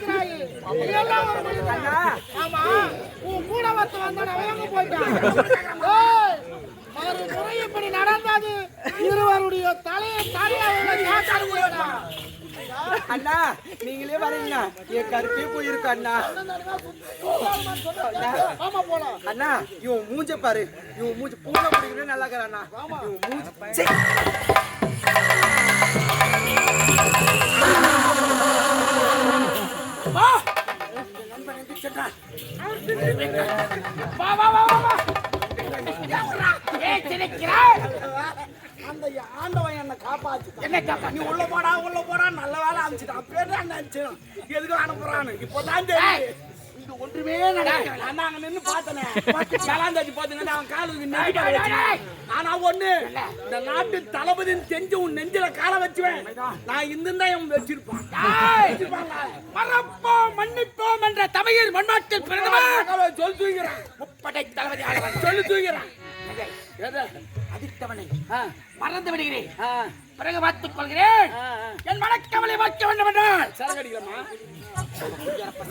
தாரமாக நினைக்கிறாய் இதெல்லாம் ஒரு மனிதனா? ஆமா. உன் கூட ஒருத்தன் வந்தான் அவன் எங்க போயிட்டான்? இப்படி நடந்தது. இருவருடைய தலையை தலையாக அண்ணா நீங்களே வரீங்க என் கருப்பே போயிருக்கு அண்ணா. அண்ணா இவன் மூஞ்ச பாரு. இவன் மூஞ்ச பூனை பிடிக்கணும் நல்லா இருக்கிற அண்ணா இவன் மூஞ்சி வா. வா வா வா அந்த ஆண்டவன் என்ன காப்பாத்து. என்ன காப்பா நீ உள்ள போடா உள்ள போடா நல்ல வேலை அனுப்பிச்சிட்டான் பேர் தான் அனுப்பிச்சிடும் எதுக்கு அனுப்புறான்னு? இப்பதான் தெரியும் இது ஒன்றுமே நடக்கல. அண்ணா அங்க நின்னு பார்த்தனே. கலாந்தாச்சு பாத்துங்க அவன் காலுக்கு வச்சுட்டான். ஆனா ஒண்ணு இந்த நாட்டு தளபதின்னு தெரிஞ்சு உன் நெஞ்சில கால வச்சுவேன். நான் இந்த இவன் வச்சிருப்பான்? மறப்போம் மன்னிப்போம் என்ற தமிழர் மண்பாட்டில் பிறந்தவர் அவன் சொல்லி தூங்கிறான் முப்படை தளபதி சொல்லி தூங்கிறான்? அதித்தவனை மறந்து விடுகிறேன். பிறகு பார்த்துக் கொள்கிறேன். என் மனக்கவலை வைக்க வேண்டும் என்றால். சரக்கு அடிக்கலாமா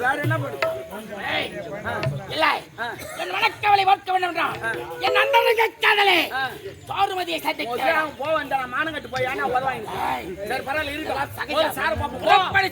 வேற என்ன இல்லை. என் மனக்கவலை வைக்க வேண்டும் என் நண்பனுக்கு காதலே சாருமதியை சந்திக்க. அவன் போக வேண்டாம் மானம் கட்டு போய் ஏன்னா உதவாங்க. சரி பரவாயில்ல இருக்கலாம். சார் பாப்போம். எப்படி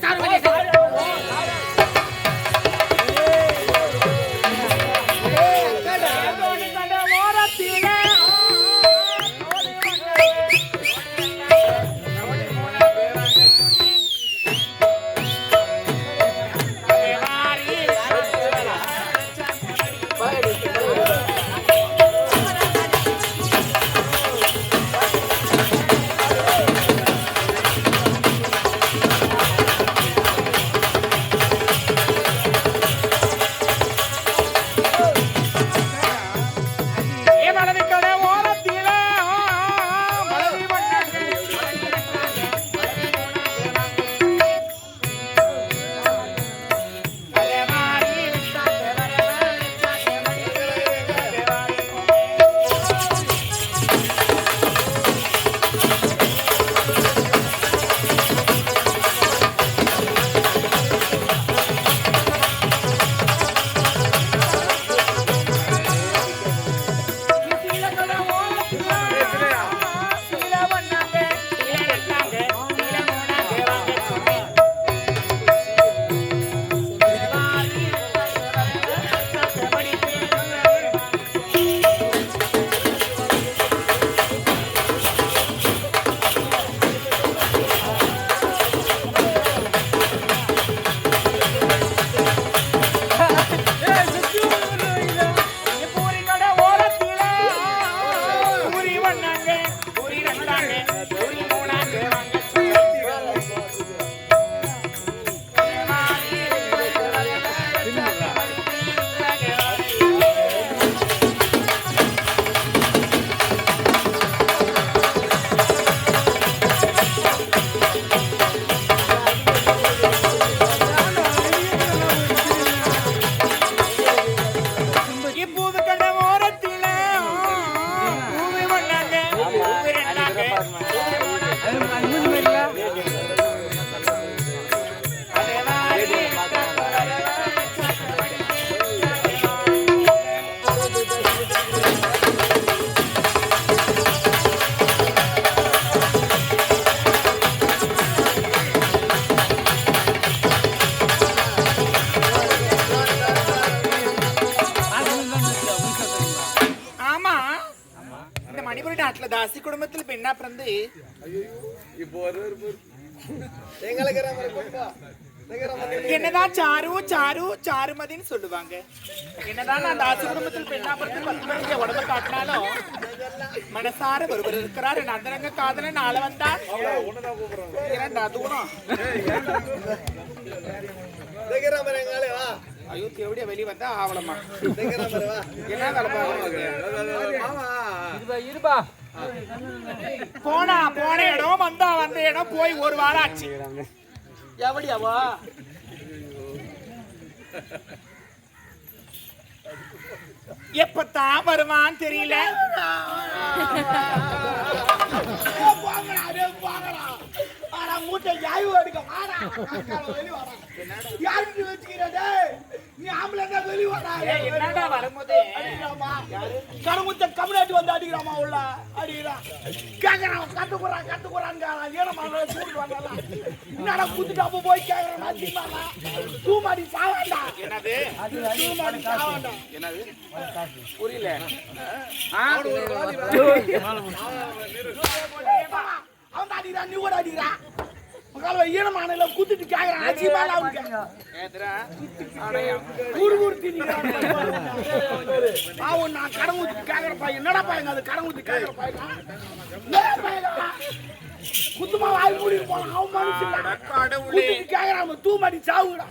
என்ன பிறந்து? இப்போ என்னதான் சாரு சாரு சாருமதின்னு சொல்லுவாங்க. என்னதான் அந்த தாசி குடும்பத்தில் பெண்ணா பிறந்து பத்து மணிக்கு உடம்பு காட்டினாலும் மனசார ஒருவர் இருக்கிறார். என் காதல நாளை வந்தா இரண்டா தூரம் ஐயோ தேவடியா வெளிய வந்தா ஆவலமா. என்ன இருபா பாக்குறீங்க? போனா போன இடம் வந்தா வந்த இடம் போய் ஒரு வாரம் ஆச்சு. எவடியாவா எப்பத்தான் வருவான்னு தெரியல. மூட்டை யாய்வு எடுக்க வாடா. யாருக்கு வச்சுக்கிறதே நீ ஆம்பளை தான் வெளிய வாடா ஏய், என்னடா வரும்போது? கருமுத்த கம்யூனிட்டி வந்து அடிக்கிறாமா உள்ள? அடிக்கிறான் போறான் கட்டு போறாங்க ஈரமான கூட்டு வந்தாலாம் என்னடா குத்துட்டு அப்ப போய் கேக்குறான் அதிகமா தூமாடி சாவாண்டா? என்னது? தூமாடி சாவாண்டா? என்னது? புரியல. அவன் அடிக்கிறான் நீ கூட அடிக்கிறான். மகால ஈரமான குத்துட்டு கேக்குறான். ஏதுடா ஊரு ஊரு திணிக்கிறான் பாவம் நான் கடன் ஊத்தி என்னடா பையன் அது கடன் ஊத்தி குத்துமா வாய் மூடி போனான் அவன் மனுஷன் கேக்குறான் தூமாடி சாவுடா.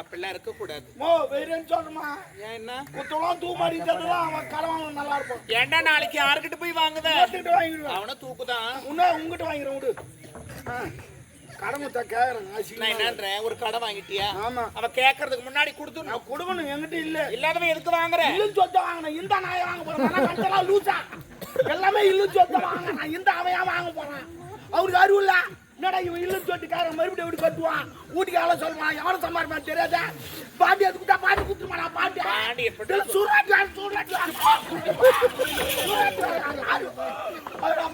அப்படிலாம் இருக்க கூடாது மோ வேறேன்னு சொல்றமா ஏன் என்ன? குத்தலாம் தூமாடி தந்துலாம் அவன் கடன் நல்லா இருப்பான். ஏன்டா நாளைக்கு யாருக்கிட்ட போய் வாங்குத? வாங்கிடுவான். அவன தூக்குதான். உன்ன உங்ககிட்ட வாங்கிடுறேன் விடு ஊத்த கேக்குறேன் நான் என்னன்றேன் ஒரு கடை வாங்கிட்டியா? ஆமா. அவ கேக்குறதுக்கு முன்னாடி கொடுத்துடணும். நான் கொடுக்கணும் என்கிட்ட இல்ல. இல்லாதவன் எதுக்கு வாங்குற? இல்லு சொத்த வாங்கினேன் இந்த நாயை வாங்க போறேன் லூசா. எல்லாமே இல்லு சொத்த வாங்க நான் இந்த அவையா வாங்க போறேன். அவருக்கு அறிவு இல்ல. என்னடா இவன் இல்லு சொட்டுக்காரன் மறுபடியும் எப்படி கட்டுவான்? வீட்டுக்கு எவ்வளவு சொல்லுவான் எவ்வளவு சம்பாதிப்பான் தெரியாத? பாட்டி அதுக்கிட்ட பாட்டி குத்துமா நான் பாட்டி சூறாட்டி சூறாட்டி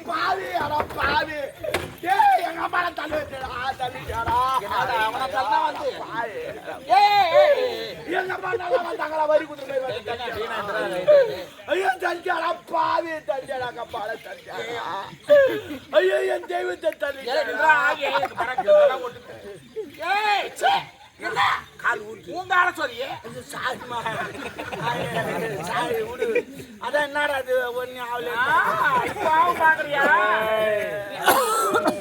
பாவி அட பாவி. ஏய் எங்க அம்மா தள்ளி வச்சுடா. தள்ளிட்டாடா. என்னடா, அவனை தள்ளா வந்து. பாவி. ஏய், ஏய், ஏய். எங்க அம்மா நல்லா வந்தாங்களா? வரி கொடுத்துட்டு ஐயோ தஞ்சாடா பாவி தஞ்சாடா கப்பால தஞ்சாடா ஐயோ என் தெய்வத்தை ஏய், நின்றா, தள்ளி ஏய், எனக்கு பறக்க பறக்க ஓட்டுது. ஏய், ச்சே, என்ன? உங்க ஆள சொல்லியே? சாரிமா சாரி விடு அதான் என்னடா அது ஒன்னு ஆகல பாவம் பாக்குறியா?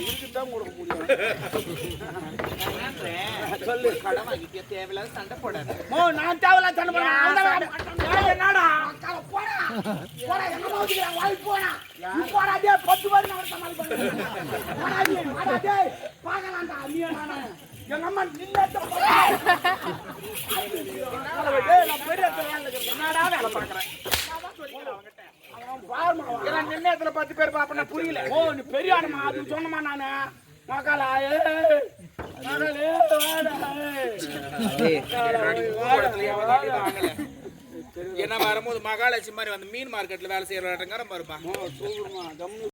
இருக்குதான் கொடுக்க முடியும் சொல்லு கடை தேவையில்லாத சண்டை போடாது மோ நான் தேவையில்ல தண்ணி போறேன் என்னடா போடா போடா எங்க மாவுத்துக்கிறான் வாய் போடா போடா டே பத்து பேர் நான் சமாளி பண்ணுறேன் போடா டே போடா டே பார்க்கலாம்டா நீ நானே எங்க அம்மா நான் பெரிய இடத்துல வேலை என்னடா வேலை பாக்குறேன் இடத்துல பத்து பேர் பாப்பனா புரியல. ஓ நீ பெரிய ஆடுமா அது சொன்னமா நானு. ஏய். என்ன வரும்போது மகாலட்சுமி மாதிரி வந்து மீன் மார்க்கெட்ல வேலை செய்யற கம்முனு